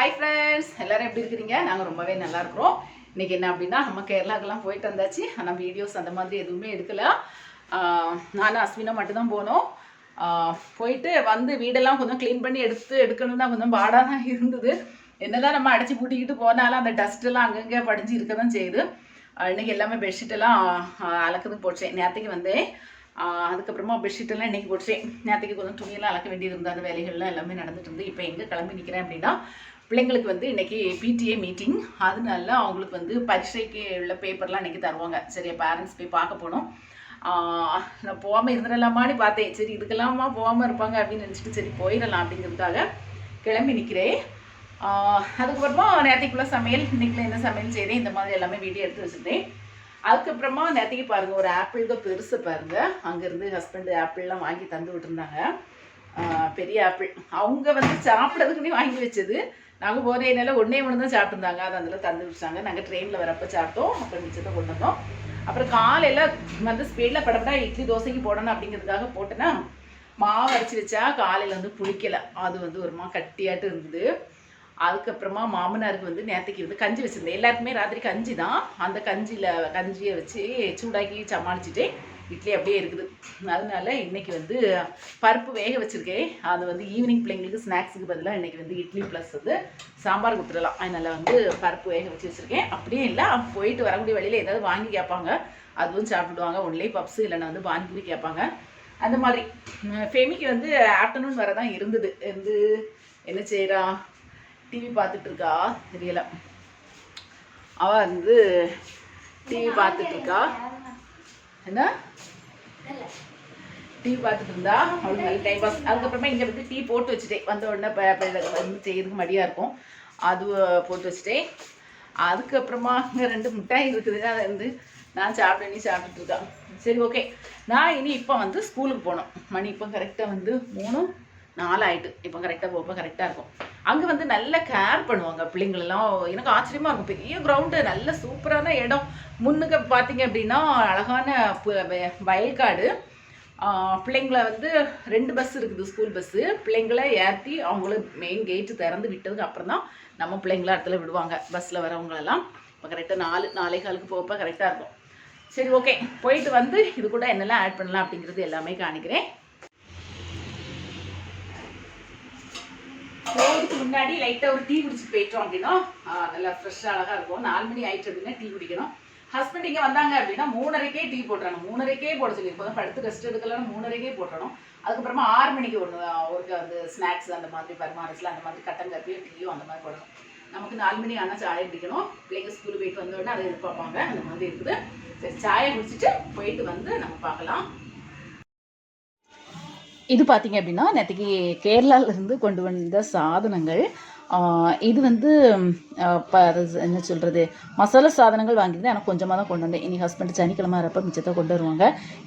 Hi friends எல்லாரும் எப்படி இருக்கிறீங்க? நாங்கள் ரொம்பவே நல்லா இருக்கிறோம். இன்னைக்கு என்ன அப்படின்னா நம்ம கேரளாக்கெல்லாம் போயிட்டு வந்தாச்சு. ஆனால் வீடியோஸ் அந்த மாதிரி எதுவுமே எடுக்கல. நானும் அஸ்வினா மட்டும்தான் போனோம். போயிட்டு வந்து வீடெல்லாம் கொஞ்சம் க்ளீன் பண்ணி எடுத்து எடுக்கணும் தான் கொஞ்சம் பாடாக தான் இருந்தது. என்னதான் நம்ம அடைச்சி பூட்டிக்கிட்டு போனாலும் அந்த டஸ்ட்டெல்லாம் அங்கங்கே படிஞ்சு இருக்க தான் செய்யுது. இன்றைக்கி இன்னைக்கு எல்லாமே பெட்ஷீட்டெல்லாம் எல்லாம் ஆஹ் போச்சேன் நேற்றுக்கு வந்தேன். அதுக்கப்புறமா பெட்ஷீட்டெல்லாம் இன்றைக்கி இன்னைக்கு நேரத்துக்கு நேற்றுக்கு கொஞ்சம் துணியெல்லாம் அலக்க வேண்டியது இருந்தது அந்த வேலைகள்லாம் எல்லாமே நடந்துட்டு இருந்து இப்போ எங்கே கிளம்பி நிற்கிறேன் அப்படின்னா பிள்ளைங்களுக்கு வந்து இன்னைக்கு பிடிஏ மீட்டிங் அதனால அவங்களுக்கு வந்து பரீட்சைக்கு உள்ள பேப்பர்லாம் இன்னைக்கு தருவாங்க. சரி பேரண்ட்ஸ் போய் பார்க்க போனோம் நான் போகாமல் இருந்துடலாமான்னு பார்த்தேன். சரி இதுக்கெல்லாமா போகாமல் இருப்பாங்க அப்படின்னு நினச்சிட்டு சரி போயிடலாம் அப்படிங்கிறதுக்காக கிளம்பி நிற்கிறேன் அதுக்கப்புறமா நேரத்துக்குள்ளே சமையல் இன்னைக்குள்ள என்ன சமையல் செய்கிறேன் இந்த மாதிரி எல்லாமே வீடியோ எடுத்து வச்சுருந்தேன். அதுக்கப்புறமா நேற்றுக்கு பாருங்கள் ஒரு ஆப்பிள் தான் பெருசு பாருங்க. அங்கேருந்து ஹஸ்பண்டு ஆப்பிள்லாம் வாங்கி தந்து விட்டுருந்தாங்க. பெரிய ஆப்பிள் அவங்க வந்து சாப்பிட்றதுக்குன்னே வாங்கி வச்சது. நாங்கள் போகிறதுனால ஒன்றே ஒன்று தான் சாப்பிட்ருந்தாங்க அது அதில் தந்து விட்டாங்க நாங்கள் ட்ரெயினில் வரப்போ சாப்பிட்டோம். அப்புறம் மிச்சத்தை கொண்டு வந்தோம். அப்புறம் காலையில் வந்து ஸ்பீடில் படப்படா இட்லி தோசைக்கு போடணும் அப்படிங்கிறதுக்காக போட்டேன்னா மாவு அரைச்சி வச்சா காலையில் வந்து புளிக்கலை. அது வந்து ஒரு மா கட்டியாட்டு இருந்தது. அதுக்கப்புறமா மாமனாருக்கு வந்து நேற்றுக்கு வந்து கஞ்சி வச்சுருந்தேன். எல்லாருக்குமே ராத்திரி கஞ்சி தான். அந்த கஞ்சியில் கஞ்சியை வச்சு சூடாக்கி சமாளிச்சுட்டு இட்லி அப்படியே இருக்குது. அதனால இன்னைக்கு வந்து பருப்பு வேக வச்சுருக்கேன். அது வந்து ஈவினிங் பிள்ளைங்களுக்கு ஸ்நாக்ஸுக்கு பதிலாக இன்னைக்கு வந்து இட்லி ப்ளஸ் வந்து சாம்பார் கொடுத்துடலாம். அதனால் வந்து பருப்பு வேக வச்சு வச்சுருக்கேன். அப்படியே இல்லை போயிட்டு வரக்கூடிய வழியில் ஏதாவது வாங்கி கேட்பாங்க. அதுவும் சாப்பிடுவாங்க. ஒன்லே பப்ஸு இல்லைன்னா வந்து பானிபூரி கேட்பாங்க. அந்த மாதிரி. ஃபெமிக்கு வந்து ஆஃப்டர்நூன் வர தான் இருந்தது. வந்து என்ன செய்கிறா டிவி பார்த்துட்டு இருக்கா? தெரியல. அவ வந்து டிவி பார்த்துட்டு இருக்கா? என்ன? டீ பார்த்துட்டு இருந்தா அவளுக்கு நல்ல டைம் பாஸ் அதுக்கப்புறமா இங்கே வந்து டீ போட்டு வச்சுட்டேன். வந்த உடனே வந்து செய்யறதுக்கு மடியாக இருக்கும். அது போட்டு வச்சுட்டேன். அதுக்கப்புறமா இங்கே ரெண்டு மிட்டாய் இருக்குது. அதை வந்து நான் சாப்பிட நீ சாப்பிட்டுட்டு இருக்கான் சரி ஓகே நான் இனி இப்போ வந்து ஸ்கூலுக்கு போனோம் மணி இப்போ கரெக்டாக வந்து மூணு நாலு ஆயிட்டு. இப்போ கரெக்டாக போப்போ கரெக்டாக இருக்கும். அங்கே வந்து நல்ல கேர் பண்ணுவாங்க பிள்ளைங்களெல்லாம். எனக்கு ஆச்சரியமாக இருக்கும். பெரிய கிரவுண்டு நல்ல சூப்பரான இடம். முன்னுக்கு பார்த்தீங்க அப்படின்னா அழகான பு- வயல்காடு. பிள்ளைங்களை வந்து ரெண்டு பஸ் இருக்குது ஸ்கூல் பஸ்ஸு பிள்ளைங்களை ஏற்றி அவங்கள மெயின் கேட்டு திறந்து விட்டதுக்கு அப்புறம் தான் நம்ம பிள்ளைங்கள இடத்துல விடுவாங்க பஸ்ஸில் வரவங்களெல்லாம். இப்போ கரெக்டாக நாலு நாலே காலுக்கு போகப்போ கரெக்டாக இருக்கும். சரி ஓகே போயிட்டு வந்து இது கூட என்னெல்லாம் ஆட் பண்ணலாம் அப்படிங்கிறது எல்லாமே காணிக்கிறேன் போகிறதுக்கு முன்னாடி லைட்டாக ஒரு டீ குடிச்சு போயிட்டோம் அப்படின்னா நல்லா ஃப்ரெஷ்ஷாக அழகாக இருக்கும். நாலு மணி ஆயிட்டு அப்படின்னா டீ குடிக்கணும். ஹஸ்பண்ட் இங்கே வந்தாங்க அப்படின்னா மூணரைக்கே டீ போட்டுறணும். மூணரைக்கே போட சொல்லி இப்போ படுத்து ரெஸ்ட் எடுக்கலாம் மூணரைக்கே போட்டுறணும். அதுக்கப்புறமா ஆறு மணிக்கு ஒன்று அவருக்கு வந்து ஸ்நாக்ஸ் அந்த மாதிரி பரிமாறத்தில் அந்த மாதிரி கட்டங்கப்பியும் டீயும் அந்த மாதிரி போடணும். நமக்கு நாலு மணி ஆனால் சாயை குடிக்கணும். பிள்ளைங்க ஸ்கூலுக்கு போயிட்டு வந்தோடனே அதை எதிர்பார்ப்பாங்க. அந்த மாதிரி இருக்குது. சரி சாயை குடிச்சிட்டு போயிட்டு வந்து நம்ம பார்க்கலாம். இது பார்த்தீங்க அப்படின்னா நேற்றுக்கு கேரளாவிலேருந்து கொண்டு வந்த சாதனங்கள் இது வந்து என்ன சொல்கிறது மசாலா சாதனங்கள் வாங்கியிருந்தேன். ஆனால் கொஞ்சமாக தான் கொண்டு வந்தேன். இனி ஹஸ்பண்ட் சனிக்கிழமை வரப்போ மிச்சத்தை கொண்டு வருவாங்க.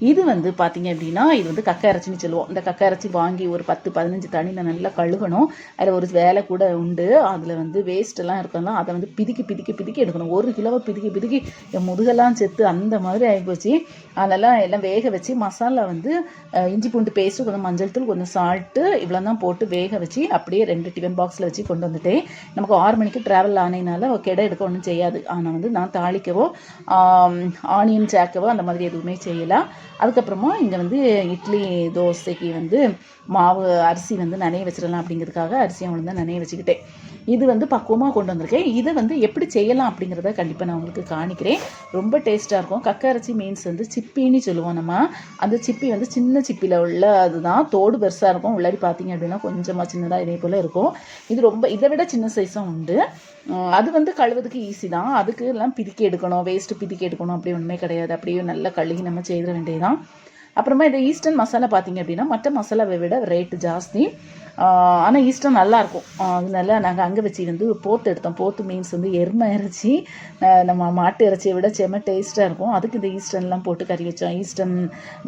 இது வந்து பார்த்தீங்க அப்படின்னா இது வந்து கக்கை இறைச்சின்னு சொல்லுவோம். இந்த கக்கை இறைச்சி வாங்கி ஒரு பத்து பதினஞ்சு தண்ணியில் நல்லா கழுகணும் அதில் ஒரு வேலை கூட உண்டு. அதில் வந்து வேஸ்ட்டெல்லாம் இருக்கலாம் அதை வந்து பிதுக்கி பிதுக்கி பிதுக்கி எடுக்கணும். ஒரு கிலோவை பிதுக்கி பிதுக்கி என் முதுகெல்லாம் செத்து அந்த மாதிரி ஆகிப்போச்சு அதெல்லாம் எல்லாம் வேக வச்சு மசாலா வந்து இஞ்சி பூண்டு பேஸ்ட்டு கொஞ்சம் மஞ்சள் தூள் கொஞ்சம் சால்ட்டு இவ்வளோ தான் போட்டு வேக வச்சு அப்படியே ரெண்டு டிஃபன் பாக்ஸில் வச்சு கொண்டு வந்துட்டு நமக்கு ஆறு மணிக்கு ட்ராவல் ஆனதுனால கெடை எடுக்க ஒன்றும் செய்யாது. ஆனால் வந்து நான் தாளிக்கவோ ஆனியன் சேர்க்கவோ அந்த மாதிரி எதுவுமே செய்யலாம் அதுக்கப்புறமா இங்கே வந்து இட்லி தோசைக்கு வந்து மாவு அரிசி வந்து நனைய வச்சிடலாம் அப்படிங்கிறதுக்காக அரிசியை உளுந்து நனைய வச்சுக்கிட்டேன். இது வந்து பக்குவமாக கொண்டு வந்திருக்கேன். இதை வந்து எப்படி செய்யலாம் அப்படிங்கிறத கண்டிப்பாக நான் உங்களுக்கு காணிக்கிறேன். ரொம்ப டேஸ்ட்டாக இருக்கும். கக்க மீன்ஸ் வந்து சிப்பின்னு சொல்லுவோம் நம்ம. அந்த சிப்பி வந்து சின்ன சிப்பியில் உள்ள அதுதான். தோடு பெருசாக இருக்கும். உள்ளாடி பார்த்தீங்க அப்படின்னா கொஞ்சமாக சின்னதாக இதே போல் இருக்கும். இது ரொம்ப இதை விட சின்ன சைஸும் உண்டு. அது வந்து கழுவுறதுக்கு ஈஸி தான். அதுக்கு எல்லாம் பிதுக்கி எடுக்கணும். வேஸ்ட்டு பிதுக்கி எடுக்கணும். அப்படி ஒன்றுமே கிடையாது. அப்படியே நல்லா கழுகி நம்ம செய்திட வேண்டியதுதான். அப்புறமா இந்த ஈஸ்டர்ன் மசாலா பார்த்தீங்க அப்படின்னா மற்ற மசாலாவை விட ரேட்டு ஜாஸ்தி. ஆனால் ஈஸ்டர்ன் நல்லாயிருக்கும் அதனால நாங்கள் அங்கே வச்சு வந்து போத்து எடுத்தோம். போத்து மீன்ஸ் வந்து எருமை இறைச்சி நம்ம மாட்டு இறைச்சியை விட செம்ம டேஸ்ட்டாக இருக்கும். அதுக்கு இந்த ஈஸ்டர்ன்லாம் போட்டு கறி வச்சோம். ஈஸ்டர்ன்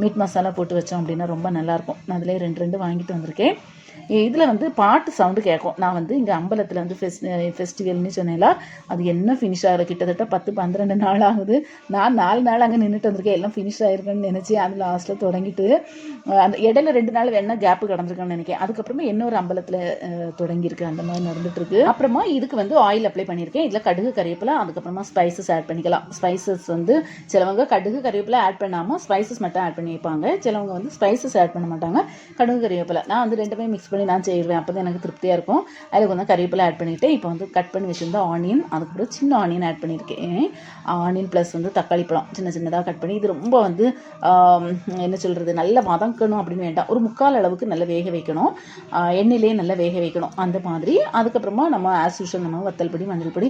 மீட் மசாலா போட்டு வச்சோம் அப்படின்னா ரொம்ப நல்லாயிருக்கும் நான் அதிலே ரெண்டு ரெண்டு வாங்கிட்டு வந்திருக்கேன். இதில் வந்து பாட்டு சவுண்டு கேட்கும் நான் வந்து இங்கே அம்பலத்தில் வந்து ஃபெஸ்ட் ஃபெஸ்டிவல்னு சொன்னேன்ல அது என்ன ஃபினிஷ் ஆகிற கிட்டத்தட்ட பத்து பன்னிரெண்டு நாள் ஆகுது. நான் நாலு நாள் அங்கே நின்றுட்டு வந்திருக்கேன். எல்லாம் ஃபினிஷ் ஆகிருக்குன்னு நினச்சி அது லாஸ்ட்டில் தொடங்கிட்டு அந்த இடையில ரெண்டு நாள் வேணால் கேப்பு கிடந்திருக்கான்னு நினைக்கிறேன். அதுக்கப்புறமா இன்னொரு அம்பலத்தில் தொடங்கியிருக்கு. அந்த மாதிரி நடந்துட்டுருக்கு. அப்புறமா இதுக்கு வந்து ஆயில் அப்ளை பண்ணியிருக்கேன். இதில் கடுகு கறிவேப்பிலை அதுக்கப்புறமா ஸ்பைசஸ் ஆட் பண்ணிக்கலாம். ஸ்பைசஸ் வந்து சிலவங்க கடுகு கறிவேப்பிலை ஆட் பண்ணாமல் ஸ்பைசஸ் மட்டும் ஆட் பண்ணி வைப்பாங்க சிலவங்க வந்து ஸ்பைசஸ் ஆட் பண்ண மாட்டாங்க. கடுகு கறிவேப்பிலை. நான் வந்து ரெண்டுமே மிக்ஸ் பண்ணி நான் செய்வேன். அப்போ தான் எனக்கு திருப்தியாக இருக்கும். அதில் கொஞ்சம் கறிவேப்பிலை ஆட் பண்ணிவிட்டு இப்போ வந்து கட் பண்ணி வச்சுருந்த ஆனியன் அதுக்கப்புறம் சின்ன ஆனியன் ஆட் பண்ணியிருக்கேன் ஆனியன் ப்ளஸ் வந்து தக்காளி பழம் சின்ன சின்னதாக கட் பண்ணி இது ரொம்ப வந்து என்ன சொல்கிறது நல்லா வதக்கணும் அப்படின்னு வேண்டாம். ஒரு முக்கால் அளவுக்கு நல்லா வேக வைக்கணும். எண்ணெயிலேயே நல்லா வேக வைக்கணும். அந்த மாதிரி. அதுக்கப்புறமா நம்ம ஆஸ் யூஷுவல் நம்ம வத்தல் பொடி மஞ்சள் பொடி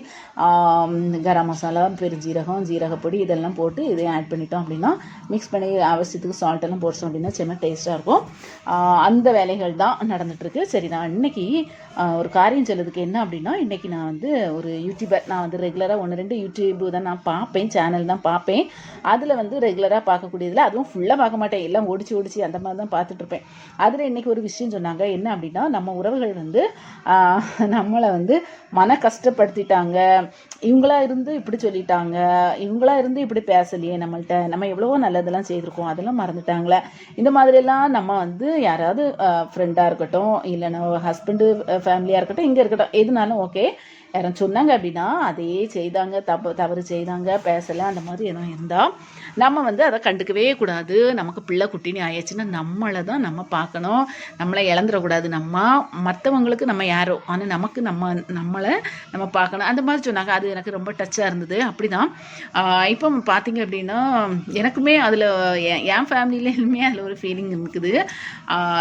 கரம் மசாலா பெருஞ்சீரகம் ஜீரகப்பொடி இதெல்லாம் போட்டு இதையும் ஆட் பண்ணிட்டோம் அப்படின்னா மிக்ஸ் பண்ணி அவசியத்துக்கு சால்ட்டெல்லாம் போட்டோம் அப்படின்னா செம்ம டேஸ்ட்டாக இருக்கும். அந்த வேலைகள் தான் நடந்துட்டுருக்கு. சரி நான் இன்னைக்கு ஒரு காரியம் சொல்லதுக்கு என்ன அப்படின்னா இன்றைக்கி நான் வந்து ஒரு யூடியூபர் நான் வந்து ரெகுலராக ஒன்று ரெண்டு யூடியூப் தான் நான் பார்ப்பேன் சேனல் தான் பார்ப்பேன். அதில் வந்து ரெகுலராக பார்க்கக்கூடியதில் அதுவும் ஃபுல்லாக பார்க்க மாட்டேன். எல்லாம் ஒடிச்சு ஒடிச்சு அந்த மாதிரி தான் பார்த்துட்ருப்பேன் அதில் இன்றைக்கி ஒரு விஷயம் சொன்னாங்க. என்ன அப்படின்னா நம்ம உறவுகள் வந்து நம்மளை வந்து மன கஷ்டப்படுத்திட்டாங்க. இவங்களா இருந்து இப்படி சொல்லிட்டாங்க. இவங்களா இருந்து இப்படி பேசலையே நம்மள்ட்ட. நம்ம எவ்வளவோ நல்லதெல்லாம் செய்திருக்கோம். அதெல்லாம் மறந்துட்டாங்களே. இந்த மாதிரிலாம் நம்ம வந்து யாராவது ஃப்ரெண்டாக இருக்கட்டும் இல்லைன்னா ஹஸ்பண்டு ஃபேமிலியாக இருக்கட்டும் இங்கே இருக்கட்டும் எதுனாலும் ஓகே யாரும் சொன்னாங்க அப்படின்னா அதே செய்தாங்க தப்பு தவறு செய்தாங்க பேசலை அந்த மாதிரி எதுவும் இருந்தால் நம்ம வந்து அதை கண்டுக்கவே கூடாது. நமக்கு பிள்ளை குட்டினி ஆயிடுச்சுன்னா நம்மளை தான் நம்ம பார்க்கணும். நம்மளை இழந்துடக்கூடாது. நம்ம மற்றவங்களுக்கு நம்ம யாரோ? ஆனால் நமக்கு நம்ம நம்மளை நம்ம பார்க்கணும். அந்த மாதிரி சொன்னாங்க. அது எனக்கு ரொம்ப டச்சாக இருந்தது. அப்படி தான் இப்போ பார்த்தீங்க அப்படின்னா எனக்குமே அதில் என் ஃபேமிலியிலுமே அதில் ஒரு ஃபீலிங் இருக்குது.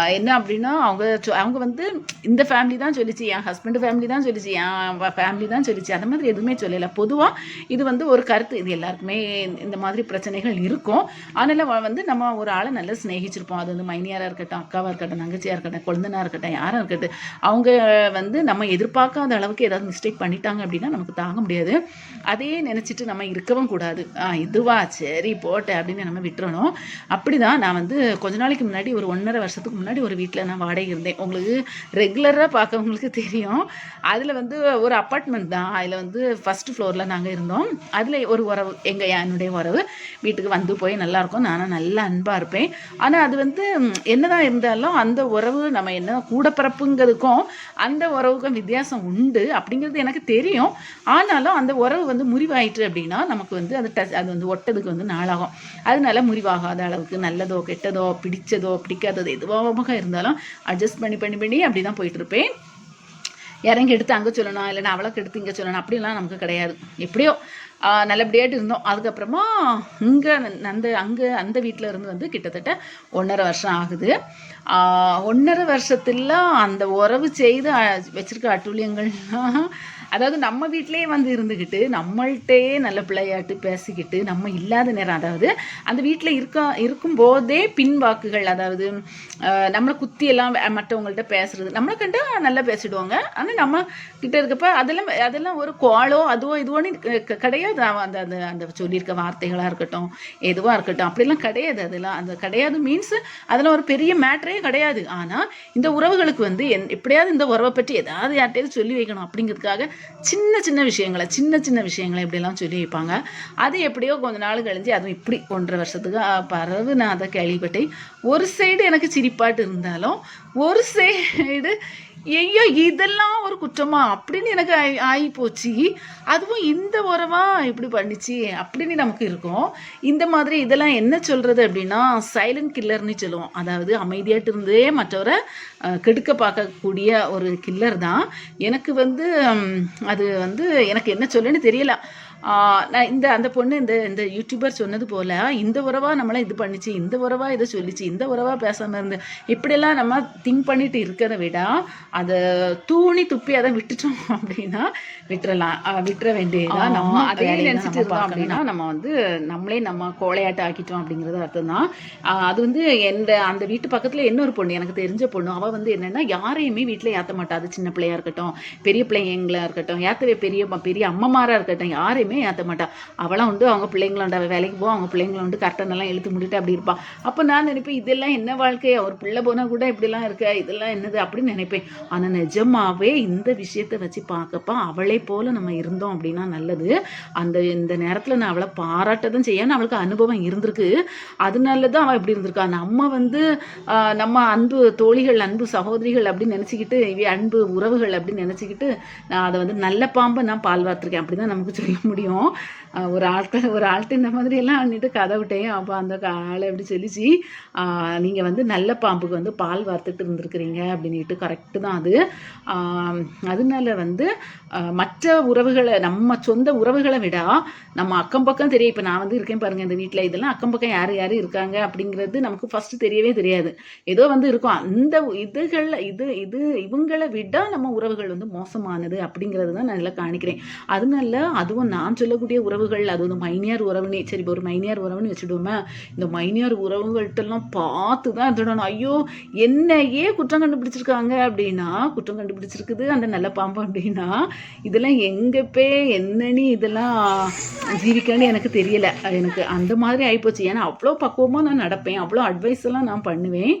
என்ன அப்படின்னா அவங்க சொ- அவங்க வந்து இந்த ஃபேமிலி தான் சொல்லிச்சு. என் ஹஸ்பண்ட் ஃபேமிலி தான் சொல்லிச்சு. என் ஃபேமிலி தான் சொல்லிச்சு. அந்த மாதிரி எதுவுமே சொல்லலை. பொதுவாக இது வந்து ஒரு கருத்து. இது எல்லாருக்குமே இந்த மாதிரி பிரச்சனைகள் இருக்கும். அதனால் வந்து நம்ம ஒரு ஆளை நல்லா சிநேகிச்சிருப்போம். அது வந்து மைனியாராக இருக்கட்டும் அக்காவாக இருக்கட்டும் தங்கச்சியாக இருக்கட்டும் குழந்தனாக இருக்கட்டும் யாராக இருக்கட்டும் அவங்க வந்து நம்ம எதிர்பார்க்காத அளவுக்கு ஏதாவது மிஸ்டேக் பண்ணிட்டாங்க அப்படின்னா நமக்கு தாங்க முடியாது. அதையே நினச்சிட்டு நம்ம இருக்கவும் கூடாது. ஆ இதுவா? சரி போட்டேன் அப்படின்னு நம்ம விட்டுறணும். அப்படி தான் நான் வந்து கொஞ்ச நாளைக்கு முன்னாடி ஒரு ஒன்றரை வருஷத்துக்கு முன்னாடி ஒரு வீட்டில் நான் வாடகை இருந்தேன். உங்களுக்கு ரெகுலராக பார்க்கவங்களுக்கு தெரியும். அதில் வந்து ஒரு அப்பார்ட்மெண்ட் தான். அதில் வந்து ஃபஸ்ட் ஃப்ளோரில் நாங்கள் இருந்தோம். அதில் ஒரு உறவு எங்கள் என்னுடைய உறவு. வீட்டுக்கு வந்து போய் நல்லா இருக்கும் நானும் நல்லா அன்பாக இருப்பேன். ஆனால் அது வந்து என்னதான் இருந்தாலும் அந்த உறவு நம்ம என்ன கூட பிறப்புங்கிறதுக்கும் அந்த உறவுக்கும் வித்தியாசம் உண்டு அப்படிங்கிறது எனக்கு தெரியும். ஆனாலும் அந்த உறவு வந்து முறிவாயிட்டு அப்படின்னா நமக்கு வந்து அது டச் அது வந்து ஒட்டதுக்கு வந்து நாளாகும். அதனால முறிவாகாத அளவுக்கு நல்லதோ கெட்டதோ பிடிச்சதோ பிடிக்காததோ எதுவாக இருந்தாலும் அட்ஜஸ்ட் பண்ணி பண்ணி பண்ணி அப்படி தான் போயிட்டுருப்பேன். இறங்கி எடுத்து அங்கே சொல்லணும் இல்லைன்னா அவளுக்கு எடுத்து இங்கே சொல்லணும் அப்படிலாம் நமக்கு கிடையாது. எப்படியோ நல்லபடியாட்டு இருந்தோம். அதுக்கப்புறமா இங்கே அந்த அங்கே அந்த வீட்டில் இருந்து வந்து கிட்டத்தட்ட ஒன்றரை வருஷம் ஆகுது. ஒன்றரை வருஷத்துல அந்த உறவு செய்து வச்சுருக்க வச்சிருக்க அட்டூழியங்கள்லாம் அதாவது நம்ம வீட்டிலேயே வந்து இருந்துக்கிட்டு நம்மள்கிட்டயே நல்ல பிள்ளையாட்டு பேசிக்கிட்டு நம்ம இல்லாத நேரம் அதாவது அந்த வீட்டில் இருக்க இருக்கும்போதே பின்வாக்குகள் அதாவது நம்மளை குத்தி எல்லாம் மற்றவங்கள்ட்ட பேசுறது நம்மளை கண்டா நல்லா பேசிடுவாங்க. ஆனால் நம்ம கிட்ட இருக்கப்ப அதெல்லாம் அதெல்லாம் ஒரு கோளோ அதுவோ இதுவோன்னு க- கிடையாது. அந்த அந்த அந்த சொல்லியிருக்க வார்த்தைகளாக இருக்கட்டும் எதுவாக இருக்கட்டும் அப்படிலாம் கிடையாது அதெல்லாம். அந்த கிடையாது மீன்ஸ் அதெல்லாம் ஒரு பெரிய மேட்டரே கிடையாது. ஆனால் இந்த உறவுகளுக்கு வந்து என் எப்படியாவது இந்த உறவை பற்றி ஏதாவது யார்கிட்டயாவது சொல்லி வைக்கணும் அப்படிங்கிறதுக்காக சின்ன சின்ன விஷயங்களை சின்ன சின்ன விஷயங்களை இப்படிலாம் சொல்லி வைப்பாங்க. அது எப்படியோ கொஞ்ச நாள் கழிஞ்சு அதுவும் இப்படி ஒன்றரை வருஷத்துக்கு பிறகு நான் அதை கேள்விப்பட்டேன். ஒரு சைடு எனக்கு சிரிப்பாட்டு இருந்தாலும் ஒரு சைடு ஐயோ இதெல்லாம் ஒரு குற்றமா? அப்படின்னு எனக்கு ஆகி போச்சு அதுவும் இந்த உரமா இப்படி பண்ணிச்சு அப்படின்னு நமக்கு இருக்கும். இந்த மாதிரி இதெல்லாம் என்ன சொல்கிறது அப்படின்னா சைலண்ட் கில்லர்னு சொல்லுவோம். அதாவது அமைதியாட்டு இருந்தே மற்றவரை கெடுக்க பார்க்கக்கூடிய ஒரு கில்லர் தான். எனக்கு வந்து அது வந்து எனக்கு என்ன சொல்லுன்னு தெரியல. நான் இந்த அந்த பொண்ணு இந்த இந்த யூடியூபர் சொன்னது போல் இந்த உறவா நம்மளை இது பண்ணிச்சு இந்த உறவா இதை சொல்லிச்சு இந்த உறவா பேசாமல் இருந்து இப்படியெல்லாம் நம்ம திங்க் பண்ணிட்டு இருக்கிறத விட அதை தூணி துப்பி அதை விட்டுட்டோம் அப்படின்னா விட்டுறலாம். விட்டுற வேண்டியதான் நம்ம அதே நினச்சிட்டு இருந்தோம் அப்படின்னா நம்ம வந்து நம்மளே நம்ம கோழையாட்ட ஆக்கிட்டோம் அப்படிங்கிறது அர்த்தம் தான் அது வந்து எந்த அந்த வீட்டு பக்கத்தில் இன்னொரு பொண்ணு எனக்கு தெரிஞ்ச பொண்ணு அவள் வந்து என்னென்னா யாரையுமே வீட்டில் ஏற்ற மாட்டா. அது சின்ன பிள்ளையா இருக்கட்டும் பெரிய பிள்ளைங்களா இருக்கட்டும் ஏற்றவே பெரிய பெரிய அம்மமாராக இருக்கட்டும் யாரையுமே எதுவுமே ஏற்ற மாட்டா. அவளாம் வந்து அவங்க பிள்ளைங்களோட அவள் வேலைக்கு போக அவங்க பிள்ளைங்களும் வந்து கரெக்டானெல்லாம் இழுத்து முடிட்டு அப்படி இருப்பான் அப்போ நான் நினைப்பேன் இதெல்லாம் என்ன வாழ்க்கை? அவர் பிள்ளை போனால் கூட இப்படிலாம் இருக்க இதெல்லாம் என்னது அப்படின்னு நினைப்பேன். ஆனால் நிஜமாவே இந்த விஷயத்தை வச்சு பார்க்கப்ப அவளை போல நம்ம இருந்தோம் அப்படின்னா நல்லது. அந்த இந்த நேரத்தில் நான் அவளை பாராட்டதும் செய்யணும் அவளுக்கு அனுபவம் இருந்திருக்கு. அதனால தான் அவள் இப்படி இருந்திருக்கா. நம்ம வந்து நம்ம அன்பு தோழிகள் அன்பு சகோதரிகள் அப்படின்னு நினச்சிக்கிட்டு இவ அன்பு உறவுகள் அப்படின்னு நினச்சிக்கிட்டு நான் அதை வந்து நல்ல பாம்பை நான் பால் வார்த்திருக்கேன். அப்படி தான் நமக்கு சொல்ல முடியும். தெரியும் ஒரு ஆட்கள் ஒரு ஆள்கிட்ட இந்த மாதிரி எல்லாம் அண்ணிட்டு கதை விட்டேன். அப்போ அந்த கா- ஆளை எப்படி சொல்லிச்சு நீங்கள் வந்து நல்ல பாம்புக்கு வந்து பால் வார்த்துட்டு இருந்திருக்கிறீங்க அப்படின்ட்டு கரெக்டு தான் அது. அதனால வந்து மற்ற உறவுகளை நம்ம சொந்த உறவுகளை விட நம்ம அக்கம் பக்கம் தெரியும். இப்போ நான் வந்து இருக்கேன் பாருங்கள் இந்த வீட்டில் இதெல்லாம் அக்கம் பக்கம் யார் யார் இருக்காங்க அப்படிங்கிறது நமக்கு ஃபஸ்ட்டு தெரியவே தெரியாது. ஏதோ வந்து இருக்கும். அந்த இதுகளில் இது இது இவங்களை விட நம்ம உறவுகள் வந்து மோசமானது அப்படிங்கிறது தான் நான் இதில் காணிக்கிறேன். அதனால அதுவும் நான் நான் சொல்லக்கூடிய உறவுகள் அது வந்து மைனியார் உறவுனே சரி இப்போ ஒரு மைனியார் உறவுன்னு வச்சுடுவோமே இந்த மைனியார் உறவுகள்கிட்டலாம் பார்த்து தான் இருந்துடணும் ஐயோ என்னையே குற்றம் கண்டுபிடிச்சிருக்காங்க அப்படின்னா குற்றம் கண்டுபிடிச்சிருக்குது அந்த நல்ல பாம்பு அப்படின்னா இதெல்லாம் எங்கே பே என்னன்னு இதெல்லாம் ஜீவிக்கன்னு எனக்கு தெரியலை. எனக்கு அந்த மாதிரி ஆகிப்போச்சு ஏன்னா அவ்வளோ பக்குவமாக நான் நடப்பேன் அவ்வளோ அட்வைஸ் எல்லாம் நான் பண்ணுவேன்.